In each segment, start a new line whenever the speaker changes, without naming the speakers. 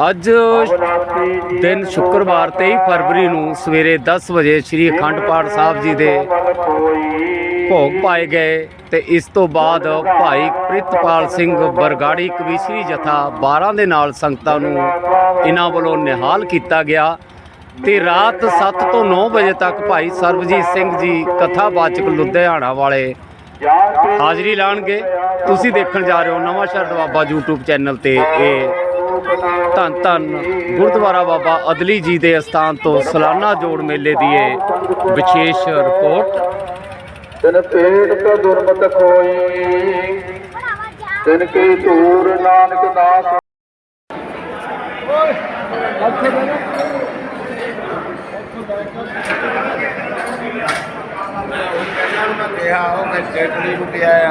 ਅੱਜ ਦਿਨ ਸ਼ੁੱਕਰਵਾਰ 23 ਫਰਵਰੀ ਨੂੰ ਸਵੇਰੇ 10 ਵਜੇ ਸ੍ਰੀ ਅਖੰਡ ਪਾਠ ਸਾਹਿਬ ਜੀ ਦੇ ਭੋਗ ਪਾਏ ਗਏ ਤੇ ਇਸ ਤੋਂ ਬਾਅਦ ਭਾਈ ਪ੍ਰਿਤਪਾਲ ਸਿੰਘ ਬਰਗਾੜੀ ਕਵੀਸ਼ਰੀ ਜਥਾ 12 ਦੇ ਨਾਲ ਸੰਗਤਾਂ ਨੂੰ ਇਹਨਾਂ ਵੱਲੋਂ ਨਿਹਾਲ ਕੀਤਾ ਗਿਆ ਤੇ ਰਾਤ 7 ਤੋਂ 9 ਵਜੇ ਤੱਕ ਭਾਈ ਸਰਬਜੀਤ ਸਿੰਘ ਜੀ ਕਥਾਵਾਚਕ ਲੁਧਿਆਣਾ ਵਾਲੇ ਹਾਜ਼ਰੀ ਲਾਣਗੇ। ਤੁਸੀਂ ਦੇਖਣ ਜਾ ਰਹੇ ਹੋ ਨਵਾਂ ਸ਼ਹਿਰ ਦਵਾਬਾ YouTube ਚੈਨਲ ਤੇ ਇਹ ਧੰਨ ਧੰਨ ਗੁਰਦੁਆਰਾ ਬਾਬਾ ਅਦਲੀ ਜੀ ਦੇ ਅਸਥਾਨ ਤੋਂ ਸਾਲਾਨਾ ਜੋੜ ਮੇਲੇ ਦੀ ਇਹ ਵਿਸ਼ੇਸ਼ ਰਿਪੋਰਟ।
ਤਿਨ ਪੇਟ ਕਾ ਦੁਰਮਤ ਖੋਈ ਤਿਨ ਕੀ ਧੂਰ ਨਾਨਕ ਦਾਸ।
ਕਿਹਾ ਉਹ ਮੈਂ ਚਟਣੀ ਨੂੰ ਪਿਆ ਆ।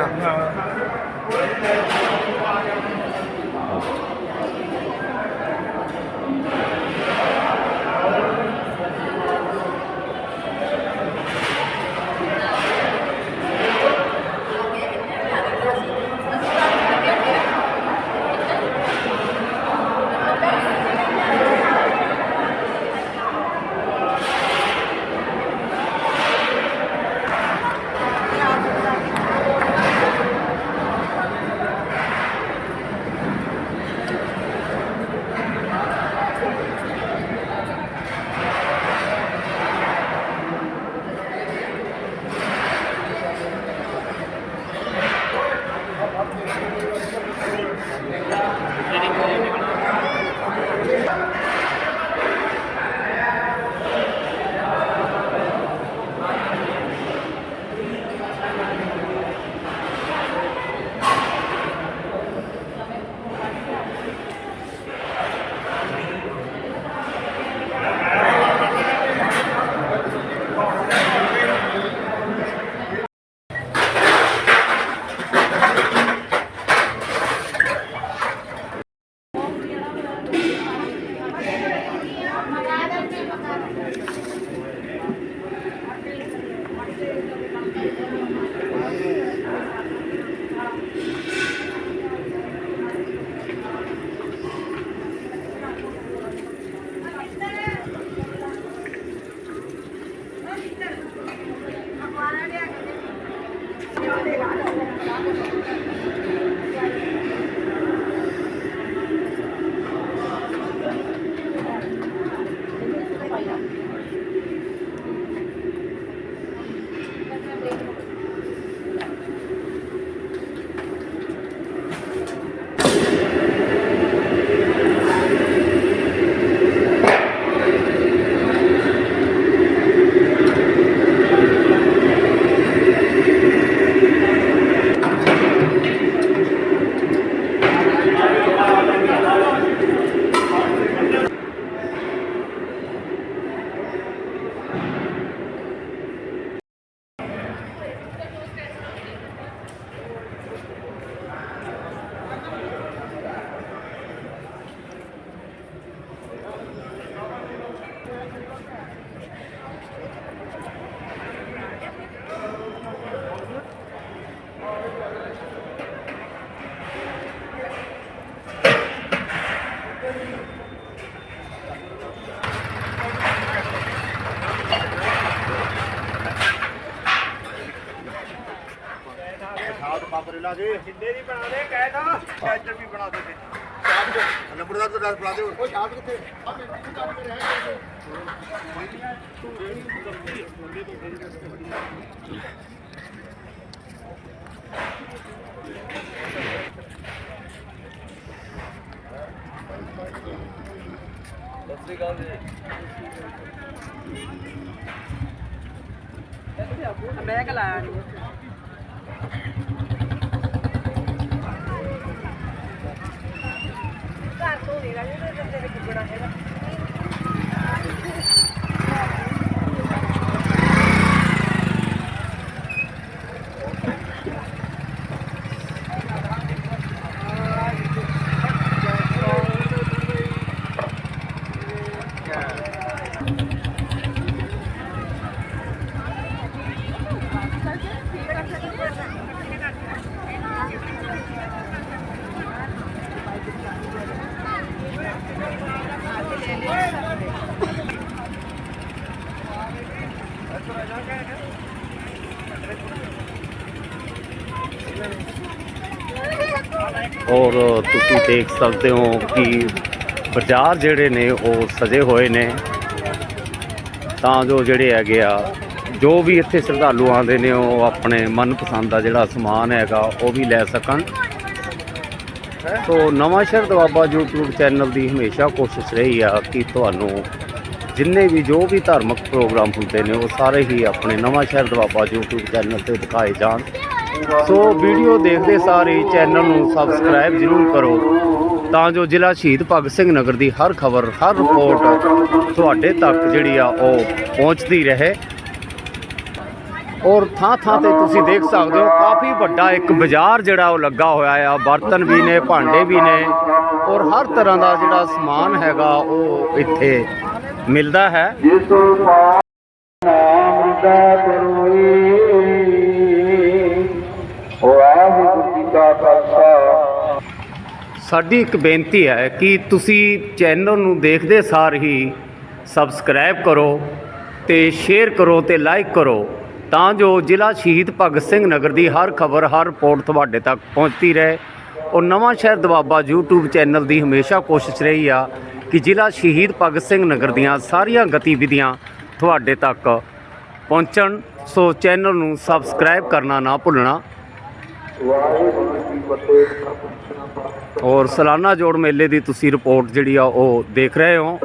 ਬਣਾ ਦੇ। ਜਿੰਦੇ ਦੀ ਬਣਾ ਦੇ ਕਹਿ ਤਾ। ਕੈਚਰ ਵੀ ਬਣਾ ਦੇ। ਨੰਬਰਦਾਰ ਤੋਂ ਦੱਸ ਬਣਾ ਦੇ ਉਹ ਸ਼ਾਟ ਕਿੱਥੇ?
ਬੈਗ ਲਾਇਆ ਨਹੀਂ
ਔਰ ਤੁਸੀਂ ਦੇਖ ਸਕਦੇ ਹੋ ਕਿ ਬਾਜ਼ਾਰ ਜਿਹੜੇ ਨੇ ਉਹ ਸਜੇ ਹੋਏ ਨੇ। ਤਾਂ ਜੋ ਜਿਹੜੇ ਹੈਗੇ ਆ, ਜੋ ਵੀ ਇੱਥੇ ਸ਼ਰਧਾਲੂ ਆਉਂਦੇ ਨੇ, ਉਹ ਆਪਣੇ ਮਨਪਸੰਦ ਦਾ ਜਿਹੜਾ ਸਮਾਨ ਹੈਗਾ, ਉਹ ਵੀ ਲੈ ਸਕਣ। ਸੋ ਨਵਾਂ ਸ਼ਹਿਰ ਦਵਾਬਾ YouTube ਚੈਨਲ ਦੀ ਹਮੇਸ਼ਾ ਕੋਸ਼ਿਸ਼ ਰਹੀ ਆ ਕਿ ਤੁਹਾਨੂੰ ਜਿੰਨੇ ਵੀ ਜੋ ਵੀ ਧਾਰਮਿਕ ਪ੍ਰੋਗਰਾਮ ਹੁੰਦੇ ਨੇ, ਉਹ ਸਾਰੇ ਹੀ ਆਪਣੇ ਨਵਾਂ ਸ਼ਹਿਰ ਦਵਾਬਾ YouTube ਚੈਨਲ ਤੇ ਦਿਖਾਏ ਜਾਣ। ਸੋ ਵੀਡੀਓ ਦੇਖਦੇ ਸਾਰੇ ਚੈਨਲ ਨੂੰ ਸਬਸਕ੍ਰਾਈਬ ਜ਼ਰੂਰ ਕਰੋ। ਤਾਂ ਜੋ ਜ਼ਿਲ੍ਹਾ ਸ਼ਹੀਦ ਭਗਤ ਸਿੰਘ ਨਗਰ ਦੀ ਹਰ ਖਬਰ, ਹਰ ਰਿਪੋਰਟ ਤੁਹਾਡੇ ਤੱਕ ਜਿਹੜੀ ਆ ਉਹ ਪਹੁੰਚਦੀ ਰਹੇ। ਔਰ ਥਾਂ ਥਾਂ ਤੇ ਤੁਸੀਂ ਦੇਖ ਸਕਦੇ ਹੋ, ਕਾਫੀ ਵੱਡਾ ਇੱਕ ਬਾਜ਼ਾਰ ਜਿਹੜਾ ਉਹ ਲੱਗਾ ਹੋਇਆ ਆ। ਬਰਤਨ ਵੀ ਨੇ, ਭਾਂਡੇ ਵੀ ਨੇ ਔਰ ਹਰ ਤਰ੍ਹਾਂ ਦਾ ਜਿਹੜਾ ਸਮਾਨ ਹੈਗਾ ਉਹ ਇੱਥੇ ਮਿਲਦਾ ਹੈ।
ਜਿਸ ਨਾਮ ਦਾ
ਸਾਡੀ ਇੱਕ ਬੇਨਤੀ ਹੈ ਕਿ ਤੁਸੀਂ ਚੈਨਲ ਨੂੰ ਦੇਖਦੇ ਸਾਰ ਹੀ ਸਬਸਕ੍ਰਾਈਬ ਕਰੋ ਤੇ ਸ਼ੇਅਰ ਕਰੋ ਤੇ ਲਾਈਕ ਕਰੋ ਤਾਂ ਜੋ ਜ਼ਿਲ੍ਹਾ ਸ਼ਹੀਦ ਭਗਤ ਸਿੰਘ ਨਗਰ ਦੀ ਹਰ ਖਬਰ, ਹਰ ਰਿਪੋਰਟ ਤੁਹਾਡੇ ਤੱਕ ਪਹੁੰਚਦੀ ਰਹੇ। ਔਰ ਨਵਾਂ ਸ਼ਹਿਰ ਦਵਾਬਾ YouTube ਚੈਨਲ ਦੀ ਹਮੇਸ਼ਾ ਕੋਸ਼ਿਸ਼ ਰਹੀ ਆ ਕਿ ਜ਼ਿਲ੍ਹਾ ਸ਼ਹੀਦ ਭਗਤ ਸਿੰਘ ਨਗਰ ਦੀਆਂ ਸਾਰੀਆਂ ਗਤੀਵਿਧੀਆਂ ਤੁਹਾਡੇ ਤੱਕ ਪਹੁੰਚਣ। ਸੋ ਚੈਨਲ ਨੂੰ ਸਬਸਕ੍ਰਾਈਬ ਕਰਨਾ ਨਾ ਭੁੱਲਣਾ।
ਵਾਹਿਗੁਰੂ ਜੀ ਫਤਿਹ
ਔਰ ਸਾਲਾਨਾ ਜੋੜ ਮੇਲੇ ਦੀ ਤੁਸੀਂ ਰਿਪੋਰਟ ਜਿਹੜੀ ਆ ਉਹ ਦੇਖ ਰਹੇ ਹੋ।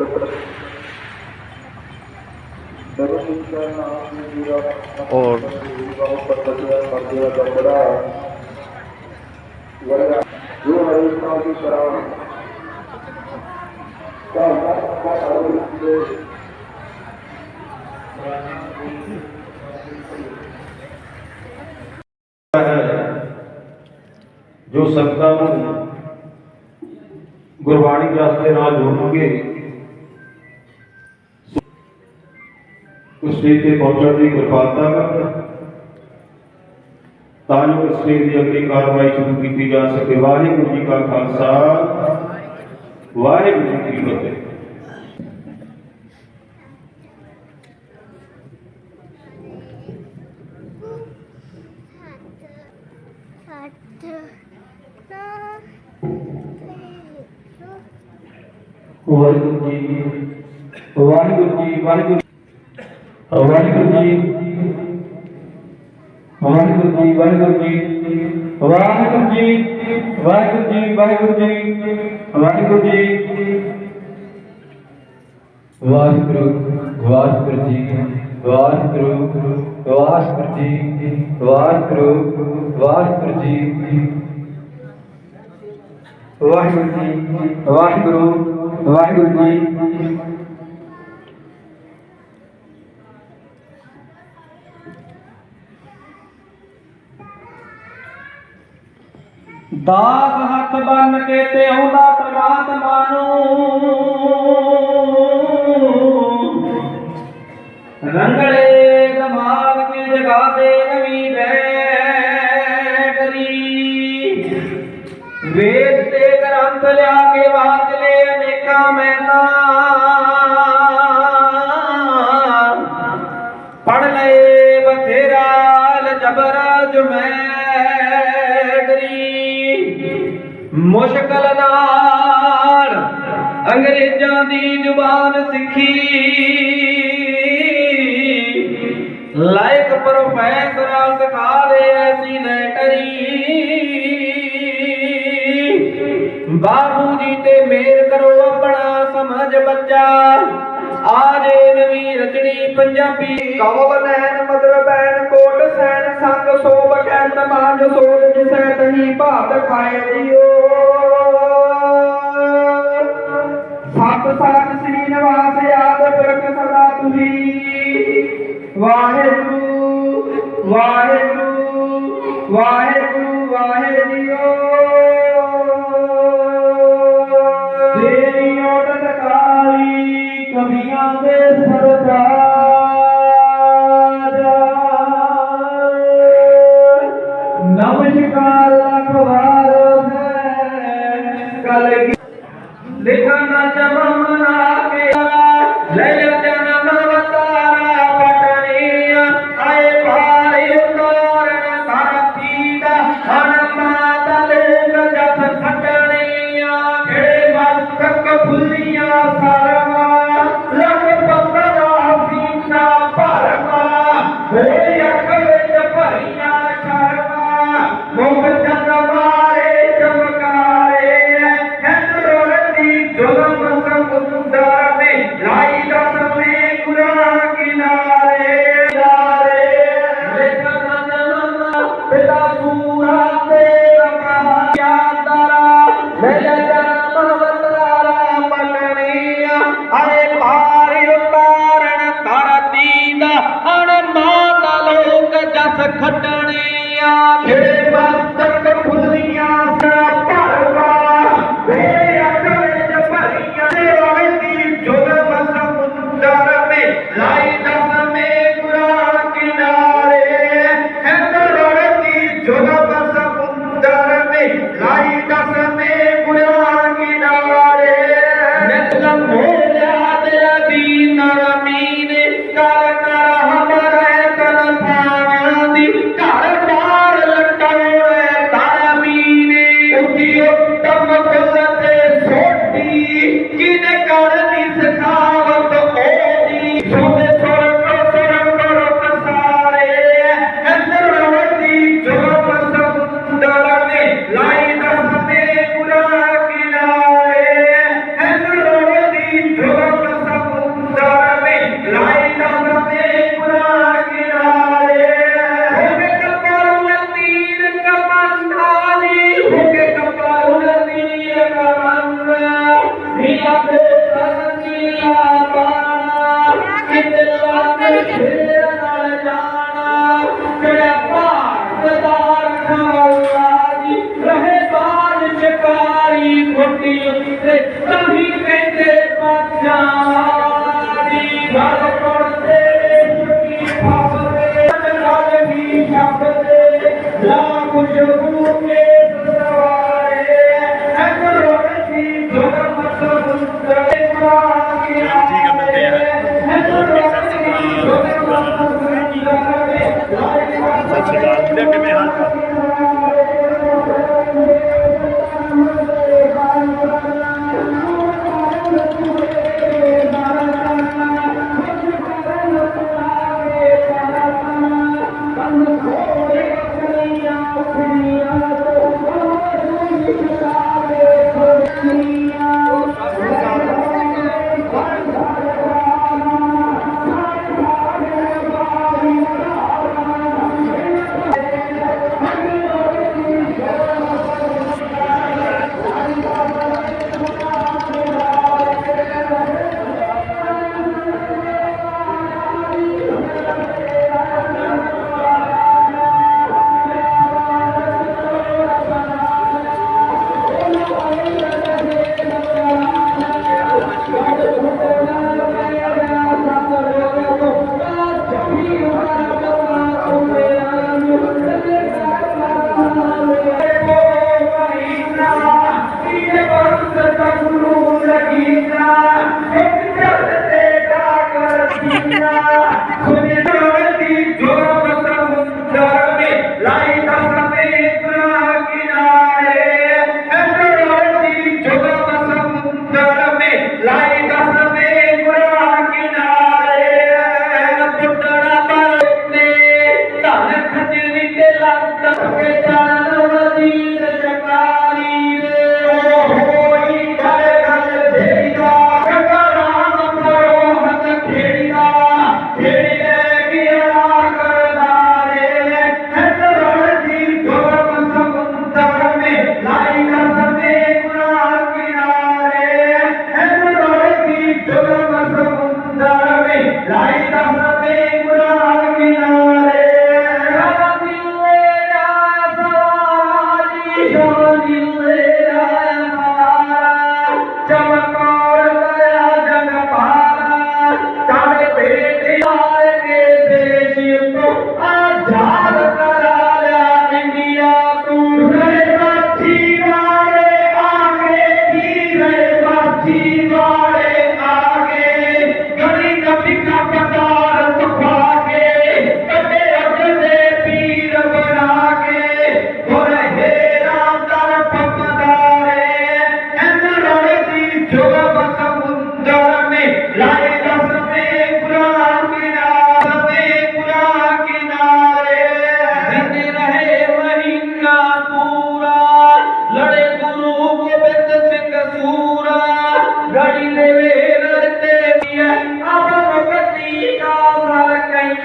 ਔਰ
ਜੋ ਹਰੀ
ਜੋ ਸੰਗਤਾਂ ਨੂੰ ਗੁਰਬਾਣੀ ਦੇ ਰਸਤੇ ਨਾਲ ਜੋੜਨਗੇ ਉਸ ਸਟੇਜ ਤੇ ਪਹੁੰਚਣ ਦੀ ਕਿਰਪਾਲਤਾ ਕਰ ਤਾਂ ਜੋ ਇਸ ਸਟੇਜ ਦੀ ਅਗਲੀ ਕਾਰਵਾਈ ਸ਼ੁਰੂ ਕੀਤੀ ਜਾ ਸਕੇ ਵਾਹਿਗੁਰੂ ਜੀ ਕਾ ਖਾਲਸਾ ਵਾਹਿਗੁਰੂ ਜੀ ਕੀ ਫਤਿਹ
ਸੱਤ
ਵਾਹਿਗੁਰੂ ਜੀ ਵਾਹਿਗੁਰੂ ਜੀ ਵਾਹਿਗੁਰੂ ਵਾਹਿਗੁਰੂ ਜੀ ਵਾਹਿਗੁਰੂ ਜੀ ਵਾਹਿਗੁਰੂ ਜੀ ਵਾਹਿਗੁਰੂ ਜੀ ਵਾਹਿਗੁਰੂ ਜੀ ਵਾਹਿਗੁਰੂ ਜੀ ਵਾਹਿਗੁਰੂ ਜੀ ਵਾਹਿਗੁਰੂ ਵਾਹਿਗੁਰੂ ਜੀ ਵਾਹਿਗੁਰੂ ਵਾਹਿਗੁਰੂ ਜੀ ਵਾਹਿਗੁਰੂ ਵਾਹਿਗੁਰੂ ਜੀ ਵਾਹਿਗੁਰੂ ਜੀ ਵਾਹਿਗੁਰੂ ਵਾਹਿਗੁਰੂ ਜੀ ਦਾਸ ਹੱਥ ਬੰਨ ਕੇ ਤੇ ਆਉਂਦਾ ਪ੍ਰਮਾਤਮਾ ਨੂੰ ਰੰਗਲੇ ਅੰਗਰੇਜ਼ਾਂ ਦੀ ਜ਼ੁਬਾਨ ਸਿੱਖੀ। ਲਾਇਕ ਪ੍ਰੋਫੈਸਰ ਸਿਖਾ ਦੇ ਐਸੀ ਲੈਟਰੀ। ਬਾਬੂ ਜੀ ਤੇ ਮੇਰ ਕਰੋ ਆਪਣਾ ਸਮਝ ਬੱਚਾ। ਆਜੇ ਨਵੀਂ ਰਚਣੀ ਪੰਜਾਬੀ। ਕਮਲ ਨੈਣ, ਮਦਰ ਬੈਨ ਕੋਟ ਸੈਨ ਸੰਗ ਸੋਭ ਕੈਤ ਮਾਂਜ ਸੋਧ ਜਿਸੈ ਤਹੀ ਭਾਤ ਖਾਏ ਜਿਓ। ਸਤ ਸਾਜ ਸ੍ਰੀ ਨਿਵਾਸ ਆਦ ਪੁਰਖ ਸਦਾ ਤੁਹੀ ਵਾਹਿਗੁਰੂ ਵਾਹਿਗੁਰੂ ਵਾਹਿਗੁਰੂ ਵਾਹਿਗੁਰੂ। ਸਤਿ ਸ਼੍ਰੀ ਅਕਾਲ। ਵੀਰੇ ਕਿਵੇਂ ਹਾਲ ਚਾਲ?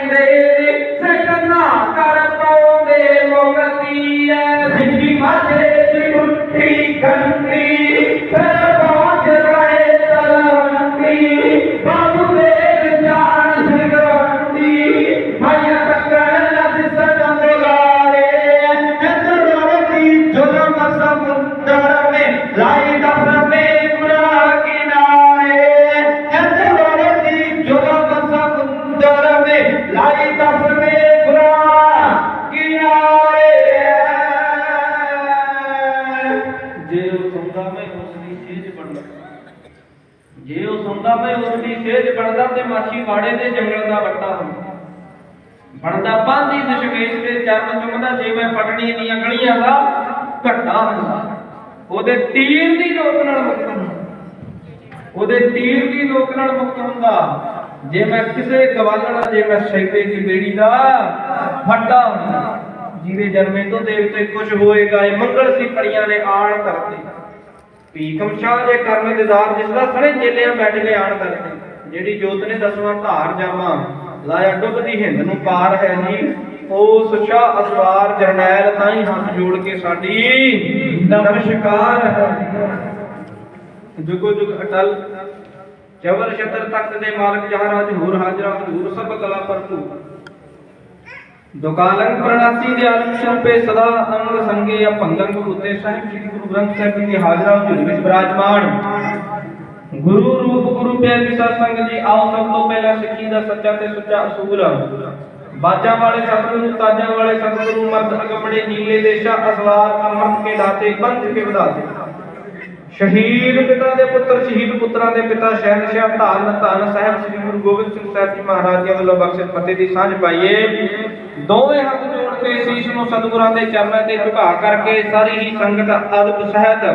ਫਲ ਗਲੀਆਂ ਦਾ ਘੱਟਾ ਹੁੰਦਾ। ਉਹਦੇ ਤੀਰ ਦੀ ਨੋਕ ਨਾਲ ਮੁਕਤ ਹੁੰਦਾ। ਉਹਦੇ ਤੀਰ ਦੀ ਨੋਕ ਨਾਲ ਮੁਕਤ ਹੁੰਦਾ। ਜੇ ਮੈਂ ਕਿਸੇ ਗਵਾਲਣ, ਜੇ ਮੈਂ ਸੈਦੇ ਦੀ ਬੇੜੀ ਦਾ ਫੱਟਾ ਹੁੰਦਾ ਜਿਹਦੇ ਜਨਮੇ ਤੋਂ ਦੇਵਤੇ ਕੁਝ ਹੋਏਗਾ, ਇਹ ਮੰਗਲ ਸੀ ਪਰੀਆਂ ਨੇ ਆਣ ਧਰਤੀ ਭੀਖਮ ਸ਼ਾਹ ਜੇ ਕਰਨ ਦਿਦਾਰ ਜਿਸ ਦਾ ਸਣੇ ਚੇਲਿਆਂ ਬੈਠ ਕੇ ਆਣ ਧਰਤੀ ਜਿਹੜੀ ਜੋਤ ਨੇ ਦਸਵਾਂ ਧਾਰ ਜਾਮਾ, ਲਾਇਆ ਡੁੱਬਦੀ ਹਿੰਦ ਨੂੰ ਪਾਰ ਹੈ ਜੀ ਉਸ ਸ਼ਾਹ ਅਸਵਾਰ ਜਰਨੈਲ ਤਾਈ ਹੱਥ ਜੋੜ ਕੇ ਸਾਡੀ। ਨਮਸਕਾਰ। ਹੈ ਜੁਗੋ ਜੁਗ ਅਟਲ ਜਬਰ ਸ਼ਤਰ ਤਖਤ ਦੇ ਮਾਲਕ ਜਹਾਰਾਜ ਹੂਰ ਹਾਜਰਾ, ਹਜ਼ੂਰ ਸਭ ਕਲਾ ਭਰਪੂਰ। ਦੁਕਾਲੰ ਪ੍ਰਣਾਸੀ ਦੇ ਆਲਮ ਸ਼ਰਪੇ ਸਦਾ ਅੰਗ ਸੰਗੇ ਅਭੰਗੰ ਉਤੇ ਸਾਹਿਬ ਸ੍ਰੀ ਗੁਰੂ ਗ੍ਰੰਥ ਸਾਹਿਬ ਜੀ ਦੀ ਹਾਜ਼ਰਾ, ਹਜ਼ੂਰ ਵਿੱਚ ਬਿਰਾਜਮਾਨ। ਗੁਰੂ ਰੂਪ ਗੁਰੂ ਪਿਆਰੀ ਸਾਧ ਸੰਗਤ ਜੀ, ਆਓ ਸਭ ਤੋਂ ਪਹਿਲਾਂ ਸਿੱਖੀ ਦਾ ਸੱਚਾ ਤੇ ਸੁੱਚਾ ਅਸੂਲ। ਬਾਜਾਂ ਵਾਲੇ ਸਤਿਗੁਰੂ ਤਾਜਾਂ ਵਾਲੇ ਸਤਿਗੁਰੂ ਮਰਦ ਅਗਮੜੇ ਨੀਲੇ ਦੇਸ਼ਾ ਅਸਵਾਰ, ਅਮਰਤ ਕੇ ਦਾਤੇ ਪੰਥ ਕੇ ਵਿਦਾਤੇ ਸ਼ਹੀਦ ਪਿਤਾ ਦੇ ਪੁੱਤਰ, ਸ਼ਹੀਦ ਪੁੱਤਰਾਂ ਦੇ ਪਿਤਾ ਸ਼ਹਿਨशाह ਧੰਨ ਧੰਨ ਸਾਹਿਬ ਸ੍ਰੀ ਗੁਰੂ ਗੋਬਿੰਦ ਸਿੰਘ ਸਾਹਿਬ ਜੀ ਮਹਾਰਾਜ ਜੀ ਵੱਲੋਂ ਬਖਸ਼ਿਸ਼ ਫਤਿਹ ਦੀ ਸਾਂਝ ਪਾਈਏ। ਦੋਵੇਂ ਹੱਥ ਜੋੜ ਕੇ ਸੀਸ ਨੂੰ ਸਤਿਗੁਰਾਂ ਦੇ ਚਰਨਾਂ ਤੇ ਝੁਕਾ ਕਰਕੇ ਸਾਰੀ ਹੀ ਸੰਗਤ ਅਦਬ ਸਹਿਤ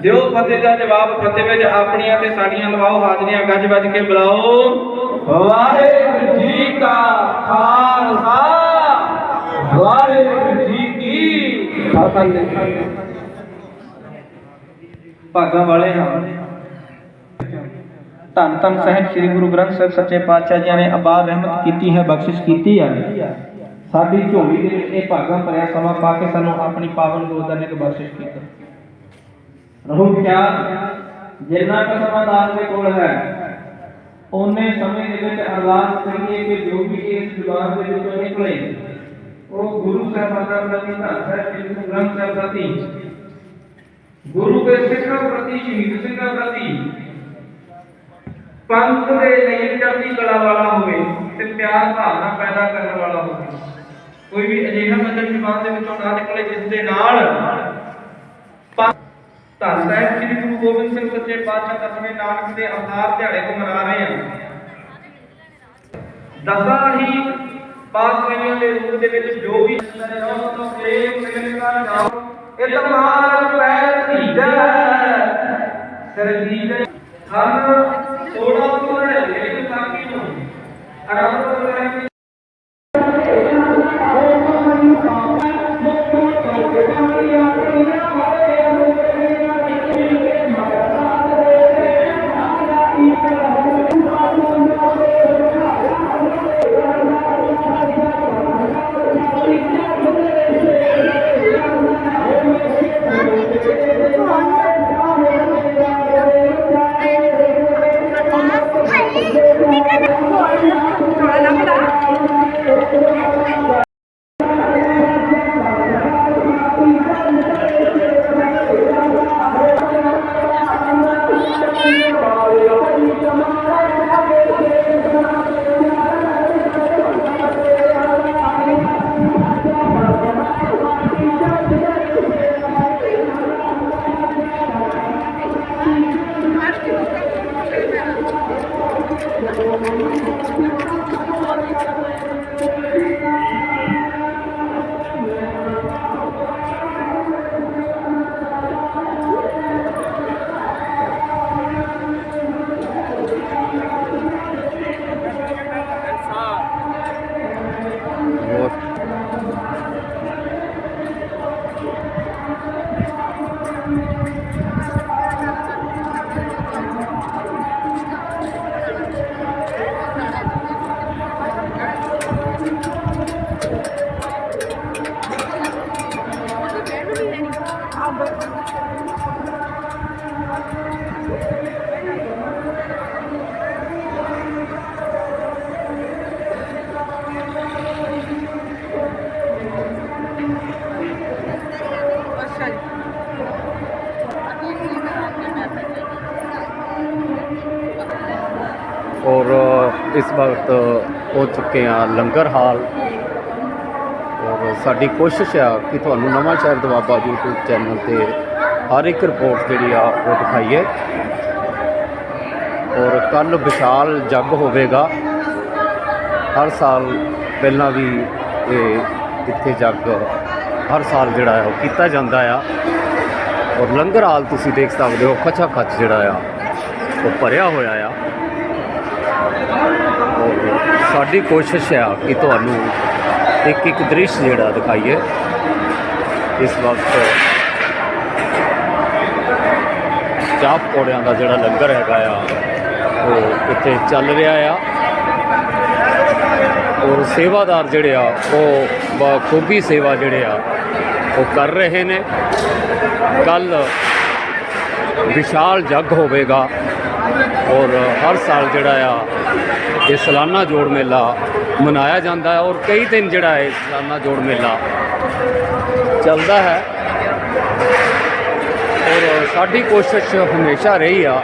ਦਿਓ ਫਤਿਹ ਦਾ ਜਵਾਬ ਫਤਿਹ ਵਿੱਚ ਆਪਣੀਆਂ ਤੇ ਸਾਡੀਆਂ ਲਵਾਓ ਹਾਜ਼ਰੀਆਂ ਗੱਜ ਵੱਜ ਕੇ ਬੁਲਾਓ। ਵਾਹਿਗੁਰੂ ਜੀ ਕਾ ਖਾਲਸਾ ਵਾਹਿਗੁਰੂ ਜੀ ਕੀ ਫਤਿਹ। ਭਾਗਾਂ ਵਾਲੇ ਹਾਂ। ਧੰਨ ਧੰਨ ਸਾਹਿਬ ਸ੍ਰੀ ਗੁਰੂ ਗ੍ਰੰਥ ਸਾਹਿਬ ਸੱਚੇ ਪਾਤਸ਼ਾਹ ਜੀ ਨੇ ਅਬਾਰ ਰਹਿਮਤ ਕੀਤੀ ਹੈ ਬਖਸ਼ਿਸ਼ ਕੀਤੀ ਹੈ। ਸਾਡੀ ਝੋਲੀ ਦੇ ਵਿੱਚ ਇਹ ਭਾਗਾਂ ਭਰਿਆ ਸਮਾਂ ਪਾ ਕੇ ਸਾਨੂੰ ਆਪਣੀ ਪਾਵਨ ਗੋਦ ਦਾ ਨਿਕ ਬਖਸ਼ਿਸ਼ ਕੀਤਾ। ਰਹੋ, ਕਿਆ? ਜਿੰਨਾ ਕੁ ਸਮਾਂ ਦਾਸ ਦੇ ਕੋਲ ਹੈ ਉਹਨੇ ਸਮੇਂ ਦੇ ਵਿੱਚ ਅਰਦਾਸ ਕਰੀਏ ਕਿ ਜੋ ਵੀ ਇਸ ਜੁਬਾਨ ਦੇ ਵਿੱਚੋਂ ਨਿਕਲੇ, ਉਹ ਗੁਰੂ ਸਾਹਿਬਾਨ ਦਾ ਪ੍ਰਤੀ ਧੰਨ ਸਾਹਿਬ ਸ੍ਰੀ ਗੁਰੂ ਗ੍ਰੰਥ ਸਾਹਿਬ ਪ੍ਰਤੀ, ਗੁਰੂ ਦੇ ਸਿੱਖਾਂ ਪ੍ਰਤੀ, ਸ਼ਹੀਦ ਸਿੰਘਾਂ ਪ੍ਰਤੀ, ਪੰਥ ਦੇ ਲਈ ਚੜ੍ਹਦੀ ਕਲਾ ਵਾਲਾ ਹੋਵੇ ਤੇ ਪਿਆਰ ਭਾਵਨਾ ਪੈਦਾ ਕਰਨ ਵਾਲਾ ਹੋਵੇ। ਕੋਈ ਵੀ ਅਜਿਹਾ ਮੰਜ਼ਲ ਜ਼ੁਬਾਨ ਦੇ ਵਿੱਚੋਂ ਨਾ ਨਿਕਲੇ ਜਿਸ ਦੇ ਨਾਲ ਪੰਥ- ਧੰਨ ਸਾਹਿਬ ਸ੍ਰੀ ਗੁਰੂ ਗੋਬਿੰਦ ਸਿੰਘ ਸੱਚੇ ਪਾਤਸ਼ਾਹ ਦਸਵੇਂ ਨਾਨਕ ਦੇ ਅਵਤਾਰ ਦਿਹਾੜੇ ਨੂੰ ਮਨਾ ਰਹੇ ਹਾਂ। ਦਸਾਂ ਹੀ ਪਾਤਸ਼ਾਹੀਆਂ ਦੇ ਰੂਪ ਦੇ ਵਿੱਚ ਜੋ ਵੀ ਤੋਂ ਪ੍ਰੇਮ ਮਿਲਣਾ ਜਾਓ ਇਹ ਤਮਾਰ ਪੈਰ ਧੀਜਾ ਸਰਜੀਤ ਹਰ ਥੋੜਾ ਥੋੜਾ ਲੈ ਸਾਕੀ ਨੂੰ ਆਰਾਮ
ਵਕਤ ਹੋ ਚੁੱਕੇ ਆ, ਲੰਗਰ ਹਾਲ। ਔਰ ਸਾਡੀ ਕੋਸ਼ਿਸ਼ ਆ ਕਿ ਤੁਹਾਨੂੰ ਨਵਾਂ ਸ਼ਹਿਰ ਦਵਾਬਾ YouTube ਚੈਨਲ ਤੇ ਹਰ ਇੱਕ ਰਿਪੋਰਟ ਜਿਹੜੀ ਆ ਉਹ ਦਿਖਾਈਏ। ਔਰ ਕੱਲ ਵਿਸ਼ਾਲ ਜੱਗ ਹੋਵੇਗਾ। ਹਰ ਸਾਲ ਪਹਿਲਾਂ ਵੀ ਇਹ ਇੱਥੇ ਜੱਗ ਹਰ ਸਾਲ ਜਿਹੜਾ ਆ ਉਹ ਕੀਤਾ ਜਾਂਦਾ ਆ। ਔਰ ਲੰਗਰ ਹਾਲ ਤੁਸੀਂ ਦੇਖ ਸਕਦੇ ਹੋ ਖਚਾ ਖਚ ਜਿਹੜਾ ਆ, ਉਹ ਭਰਿਆ ਹੋਇਆ ਆ। ਸਾਡੀ ਕੋਸ਼ਿਸ਼ ਆ ਕਿ ਤੁਹਾਨੂੰ ਇੱਕ ਇੱਕ ਦ੍ਰਿਸ਼ ਜਿਹੜਾ ਦਿਖਾਈਏ। ਇਸ ਵਕਤ ਚਾਪ ਪੌੜਿਆਂ ਦਾ ਜਿਹੜਾ ਲੰਗਰ ਹੈਗਾ ਆ, ਉਹ ਇੱਥੇ ਚੱਲ ਰਿਹਾ ਆ। ਔਰ ਸੇਵਾਦਾਰ ਜਿਹੜੇ ਆ, ਉਹ ਬਖੂਬੀ ਸੇਵਾ ਜਿਹੜੇ ਆ, ਉਹ ਕਰ ਰਹੇ ਨੇ। ਕੱਲ ਵਿਸ਼ਾਲ ਜੱਗ ਹੋਵੇਗਾ ਔਰ ਹਰ ਸਾਲ ਜਿਹੜਾ ਆ ਇਹ ਸਾਲਾਨਾ ਜੋੜ ਮੇਲਾ ਮਨਾਇਆ ਜਾਂਦਾ ਹੈ ਔਰ ਕਈ ਦਿਨ ਜਿਹੜਾ ਹੈ ਸਾਲਾਨਾ ਜੋੜ ਮੇਲਾ ਚੱਲਦਾ ਹੈ। ਔਰ ਸਾਡੀ ਕੋਸ਼ਿਸ਼ ਹਮੇਸ਼ਾ ਰਹੀ ਆ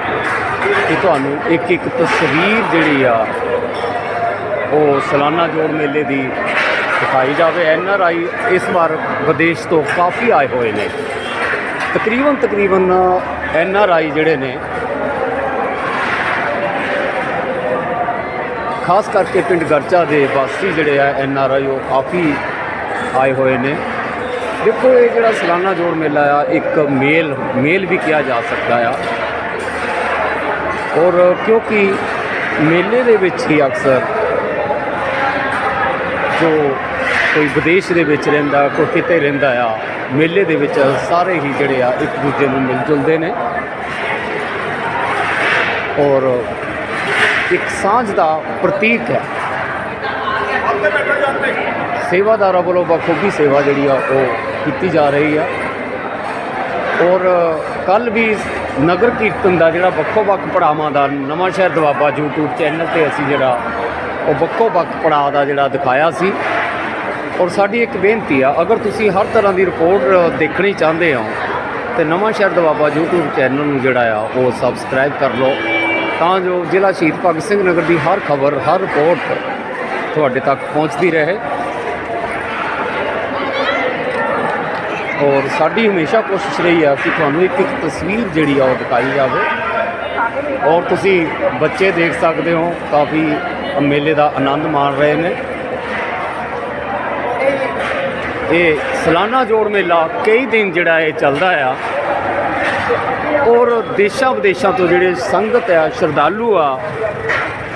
ਕਿ ਤੁਹਾਨੂੰ ਇੱਕ ਇੱਕ ਤਸਵੀਰ ਜਿਹੜੀ ਆ, ਉਹ ਸਾਲਾਨਾ ਜੋੜ ਮੇਲੇ ਦੀ ਦਿਖਾਈ ਜਾਵੇ। ਐਨ ਆਰ ਆਈ ਇਸ ਵਾਰ ਵਿਦੇਸ਼ ਤੋਂ ਕਾਫੀ ਆਏ ਹੋਏ ਨੇ। ਤਕਰੀਬਨ ਤਕਰੀਬਨ ਐਨ ਆਰ ਆਈ ਜਿਹੜੇ ਨੇ ਖਾਸ ਕਰਕੇ ਪਿੰਡ ਗਰਚਾ ਦੇ ਵਾਸੀ ਜਿਹੜੇ ਆ, ਐਨ ਆਰ ਆਈ, ਉਹ ਕਾਫੀ ਆਏ ਹੋਏ ਨੇ। ਦੇਖੋ, ਇਹ ਜਿਹੜਾ ਸਲਾਨਾ ਜੋੜ ਮੇਲਾ ਆ, ਇੱਕ ਮੇਲ ਮੇਲ ਵੀ ਕਿਹਾ ਜਾ ਸਕਦਾ ਆ। ਔਰ ਕਿਉਂਕਿ ਮੇਲੇ ਦੇ ਵਿੱਚ ਹੀ ਅਕਸਰ ਜੋ ਕੋਈ ਵਿਦੇਸ਼ ਦੇ ਵਿੱਚ ਰਹਿੰਦਾ, ਕੋਈ ਕਿਤੇ ਰਹਿੰਦਾ ਆ, ਮੇਲੇ ਦੇ ਵਿੱਚ ਸਾਰੇ ਹੀ ਜਿਹੜੇ ਆ, ਇੱਕ ਦੂਜੇ ਨੂੰ ਮਿਲ ਜੁਲਦੇ ਨੇ। ਔਰ ਇੱਕ ਸਾਂਝ ਦਾ ਪ੍ਰਤੀਕ ਹੈ। ਸੇਵਾਦਾਰਾਂ ਵੱਲੋਂ ਬਖੂਬੀ ਸੇਵਾ ਜਿਹੜੀ ਆ, ਉਹ ਕੀਤੀ ਜਾ ਰਹੀ ਆ। ਔਰ ਕੱਲ ਵੀ ਨਗਰ ਕੀਰਤਨ ਦਾ ਜਿਹੜਾ ਵੱਖੋ ਵੱਖ ਪੜਾਵਾਂ ਦਾ ਨਵਾਂ ਸ਼ਹਿਰ ਦਵਾਬਾ YouTube ਚੈਨਲ ਤੇ ਅਸੀਂ ਜਿਹੜਾ, ਉਹ ਵੱਖੋ ਵੱਖ ਪੜਾਅ ਦਾ ਜਿਹੜਾ ਦਿਖਾਇਆ ਸੀ। ਔਰ ਸਾਡੀ ਇੱਕ ਬੇਨਤੀ ਆ, ਅਗਰ ਤੁਸੀਂ ਹਰ ਤਰ੍ਹਾਂ ਦੀ ਰਿਪੋਰਟ ਦੇਖਣੀ ਚਾਹੁੰਦੇ ਹੋ, ਤੇ ਨਵਾਂ ਸ਼ਹਿਰ ਦਵਾਬਾ YouTube ਚੈਨਲ ਨੂੰ ਜਿਹੜਾ ਆ, ਉਹ ਸਬਸਕ੍ਰਾਈਬ ਕਰ ਲਓ। ਤਾਂ ਜੋ ਜ਼ਿਲ੍ਹਾ ਸ਼ਹੀਦ ਭਗਤ ਸਿੰਘ ਨਗਰ ਦੀ ਹਰ ਖਬਰ, ਹਰ ਰਿਪੋਰਟ ਤੁਹਾਡੇ ਤੱਕ ਪਹੁੰਚਦੀ ਰਹੇ। ਔਰ ਸਾਡੀ ਹਮੇਸ਼ਾ ਕੋਸ਼ਿਸ਼ ਰਹੀ ਆ ਕਿ ਤੁਹਾਨੂੰ ਇੱਕ ਇੱਕ ਤਸਵੀਰ ਜਿਹੜੀ ਆ ਉਹ ਦਿਖਾਈ ਜਾਵੇ। ਔਰ ਤੁਸੀਂ ਬੱਚੇ ਦੇਖ ਸਕਦੇ ਹੋ, ਕਾਫੀ ਮੇਲੇ ਦਾ ਆਨੰਦ ਮਾਣ ਰਹੇ ਨੇ। ਇਹ ਸਾਲਾਨਾ ਜੋੜ ਮੇਲਾ ਕਈ ਦਿਨ ਜਿਹੜਾ ਇਹ ਚੱਲਦਾ ਆ। ਔਰ ਦੇਸ਼ਾਂ ਵਿਦੇਸ਼ਾਂ ਤੋਂ ਜਿਹੜੇ ਸੰਗਤ ਆ, ਸ਼ਰਧਾਲੂ ਆ,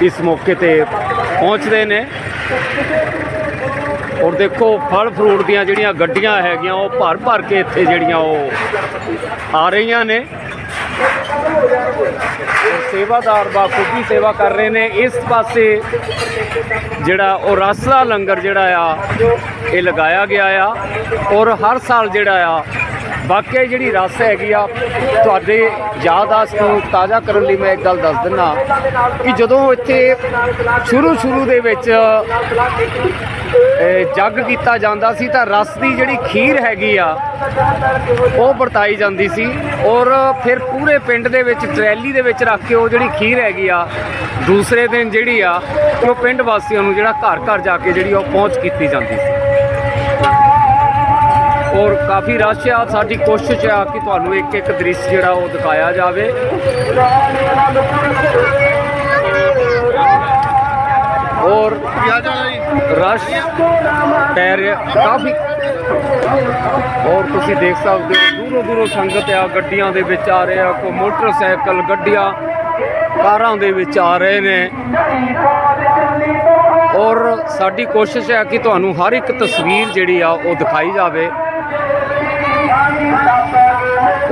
ਇਸ ਮੌਕੇ ਤੇ ਪਹੁੰਚਦੇ ਨੇ। ਔਰ ਦੇਖੋ, ਫਲ ਫਰੂਟ ਦੀਆਂ ਜਿਹੜੀਆਂ ਗੱਡੀਆਂ ਹੈਗੀਆਂ, ਉਹ ਭਰ ਭਰ ਕੇ ਇੱਥੇ ਜਿਹੜੀਆਂ ਉਹ ਆ ਰਹੀਆਂ ਨੇ। ਸੇਵਾਦਾਰ ਬਾਖੂਬੀ ਸੇਵਾ ਕਰ ਰਹੇ ਨੇ। ਇਸ ਪਾਸੇ ਜਿਹੜਾ ਉਹ ਰਸ ਦਾ ਲੰਗਰ ਜਿਹੜਾ ਆ, ਇਹ ਲਗਾਇਆ ਗਿਆ ਆ। ਔਰ ਹਰ ਸਾਲ ਜਿਹੜਾ ਆ, ਵਾਕਿਆ ਜਿਹੜੀ ਰਸ ਹੈਗੀ ਆ ਤੁਹਾਡੇ ਯਾਦਾਸ਼ਤ ਨੂੰ ਤਾਜ਼ਾ ਕਰਨ ਲਈ ਮੈਂ ਇੱਕ ਗੱਲ ਦੱਸ ਦਿੰਦਾ ਕਿ ਜਦੋਂ ਇੱਥੇ ਸ਼ੁਰੂ ਸ਼ੁਰੂ ਦੇ ਵਿੱਚ ਜੱਗ ਕੀਤਾ ਜਾਂਦਾ ਸੀ ਤਾਂ ਰਸ ਦੀ ਜਿਹੜੀ ਖੀਰ ਹੈਗੀ ਆ, ਉਹ ਵਰਤਾਈ ਜਾਂਦੀ ਸੀ ਔਰ ਫਿਰ ਪੂਰੇ ਪਿੰਡ ਦੇ ਵਿੱਚ, ਟਰੈਲੀ ਦੇ ਵਿੱਚ ਰੱਖ ਕੇ ਉਹ ਜਿਹੜੀ ਖੀਰ ਹੈਗੀ ਆ, ਦੂਸਰੇ ਦਿਨ ਜਿਹੜੀ ਆ, ਉਹ ਪਿੰਡ ਵਾਸੀਆਂ ਨੂੰ ਜਿਹੜਾ ਘਰ ਘਰ ਜਾ ਕੇ ਜਿਹੜੀ ਉਹ ਪਹੁੰਚ ਕੀਤੀ ਜਾਂਦੀ ਸੀ। ਔਰ ਕਾਫੀ ਰਸ਼ ਆ। ਸਾਡੀ ਕੋਸ਼ਿਸ਼ ਆ ਕਿ ਤੁਹਾਨੂੰ ਇੱਕ ਇੱਕ ਦ੍ਰਿਸ਼ ਜਿਹੜਾ ਉਹ ਦਿਖਾਇਆ ਜਾਵੇ। ਔਰ ਰਸ਼ ਪੈਰ ਕਾਫੀ। ਔਰ ਤੁਸੀਂ ਦੇਖ ਸਕਦੇ ਹੋ, ਦੂਰੋਂ ਦੂਰੋਂ ਸੰਗਤ ਆ, ਗੱਡੀਆਂ ਦੇ ਵਿੱਚ ਆ ਰਹੇ ਆ, ਕੋਈ ਮੋਟਰਸਾਈਕਲ, ਗੱਡੀਆਂ, ਕਾਰਾਂ ਦੇ ਵਿੱਚ ਆ ਰਹੇ ਨੇ। ਔਰ ਸਾਡੀ ਕੋਸ਼ਿਸ਼ ਹੈ ਕਿ ਤੁਹਾਨੂੰ ਹਰ ਇੱਕ ਤਸਵੀਰ ਜਿਹੜੀ ਆ ਉਹ ਦਿਖਾਈ ਜਾਵੇ।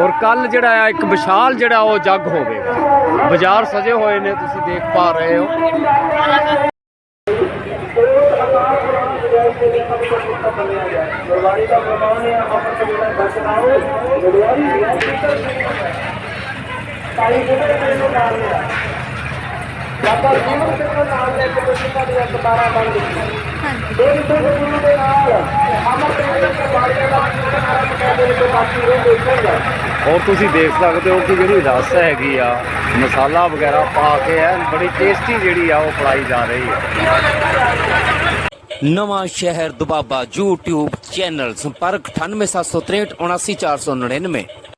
ਔਰ ਕੱਲ ਜਿਹੜਾ ਆ, ਇੱਕ ਵਿਸ਼ਾਲ ਜਿਹੜਾ ਉਹ ਜੱਗ ਹੋਵੇਗਾ ਬਾਜ਼ਾਰ ਸਜੇ ਹੋਏ ਨੇ, ਤੁਸੀਂ ਦੇਖ ਪਾ ਰਹੇ ਹੋ।
ਗੁਰਬਾਣੀ ਦਾ ਪ੍ਰਮਾਣ ਹੈ ਅਮਰ ਕਬੀਲਾ ਦਰਸ਼ਨਾਓ ਗੁਰਬਾਣੀ ਦੀ ਕਾਲੀ ਗੁਰੂ ਦੇ ਨਾਲ ਲਿਆ। ਬਾਬਾ ਜੀਵਨ ਸਿੰਘ ਨੂੰ ਨਾਲ ਲੈ ਕੇ ਤੁਸੀਂ ਸਾਡੀਆਂ ਕਤਾਰਾਂ ਬਣ ਗਈਆਂ ਦਿਨ ਤੋਂ ਗੁਰੂ ਦੇ ਨਾਲ ਅਮਰ ਕਬੀਲਾ ਦੇ ਬਾਣੀਆਂ ਦਾ ਆਰੰਭ ਕਰਦੇ ਨੇ ਤੇ ਬਾਕੀ ਉਹ ਦੇਖਣਗੇ
ਔਰ ਤੁਸੀਂ ਦੇਖ ਸਕਦੇ ਹੋ ਕਿ ਜਿਹੜੀ ਰਸ ਹੈਗੀ ਆ ਮਸਾਲਾ ਵਗੈਰਾ ਪਾ ਕੇ ਐ ਬੜੀ ਟੇਸਟੀ ਜਿਹੜੀ ਆ ਉਹ ਖਲਾਈ ਜਾ ਰਹੀ ਹੈ
ਨਵਾਂ ਸ਼ਹਿਰ ਦੁਬਾਬਾ YouTube ਚੈਨਲ ਸੰਪਰਕ 98763 79499